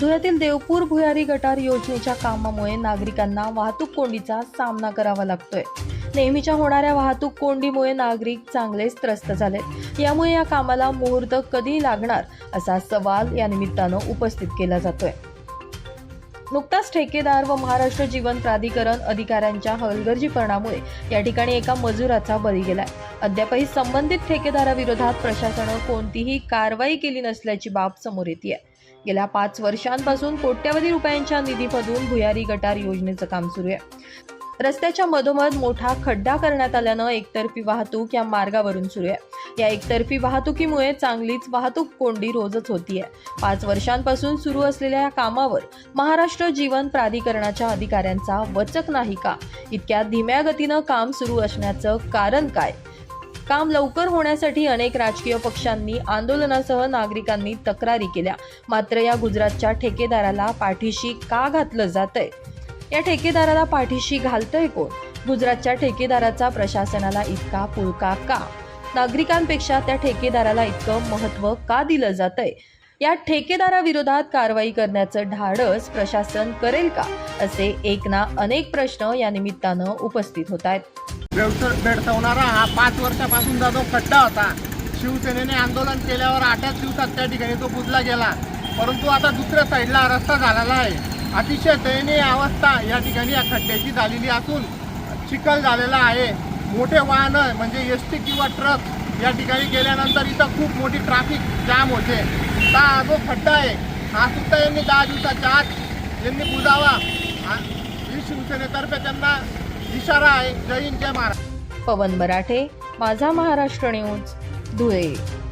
धुळ्यातील देवपूर भुयारी गटार योजनेच्या कामामुळे नागरिकांना वाहतूक कोंडीचा सामना करावा लागतोय. नेहमीच्या होणाऱ्या वाहतूक कोंडीमुळे नागरिक चांगलेच त्रस्त झालेत. यामुळे या कामाला मुहूर्त कधी लागणार असा सवाल या निमित्तानं उपस्थित केला जातोय. नुकताच ठेकेदार व महाराष्ट्र जीवन प्राधिकरण अधिकाऱ्यांच्या हलगर्जीपणामुळे या ठिकाणी एका मजुराचा बळी गेलाय. अद्यापही संबंधित ठेकेदाराविरोधात प्रशासनानं कोणतीही कारवाई केली नसल्याची बाब समोर येते गेल्या पाच वर्षांपासून कोट्यवधी रुपयांच्या निधीमधून भुयारी गटार योजनेचं काम सुरू आहे. रस्त्याच्या मधोमध मोठा खड्डा करण्यात आल्यानं एकतर्फी वाहतूक या मार्गावरून सुरू आहे. या एकतर्फी वाहतुकीमुळे चांगलीच वाहतूक कोंडी रोजच होतीये. पाच वर्षांपासून सुरू असलेल्या या कामावर महाराष्ट्र जीवन प्राधिकरणाच्या अधिकाऱ्यांचा वचक नाही का? इतक्या धीम्या गतीनं काम सुरू असण्याचं कारण काय? काम लवकर होण्यासाठी अनेक राजकीय पक्षांनी आंदोलनासह नागरिकांनी तक्रारी केल्या. मात्र या गुजरातच्या ठेकेदाराला पाठीशी का घातलं जातंय? या ठेकेदाराला पाठीशी घालतंय कोण? गुजरातच्या ठेकेदाराचा प्रशासनाला इतका पुळका का? नागरिकांपेक्षा त्या ठेकेदाराला इतकं महत्त्व का दिलं जातंय? या ठेकेदाराविरोधात कारवाई करण्याचं धाडस प्रशासन करेल का? असे एक ना अनेक प्रश्न या निमित्तानं उपस्थित होत आहेत बेडस- हा पाच वर्षापासूनचा जो खड्डा होता शिवसेनेने आंदोलन केल्यावर आठच दिवसात त्या ठिकाणी तो बुजला गेला. परंतु आता दुसऱ्या साईडला रस्ता झालेला आहे. अतिशय दयनीय अवस्था या ठिकाणी या खड्ड्याची झालेली असून चिखल झालेला आहे. मोठे वाहनं म्हणजे एस टी किंवा ट्रक या ठिकाणी गेल्यानंतर इथं खूप मोठी ट्रॅफिक जाम होते. हा जो खड्डा आहे हा सुद्धा यांनी दहा दिवसाच्या आत यांनी बुजावा. हा- ही शिवसेनेतर्फे त्यांना इशारा आहे. जय हिंद जय महाराष्ट्र. पवन बराठे माझा महाराष्ट्र न्यूज धुळे.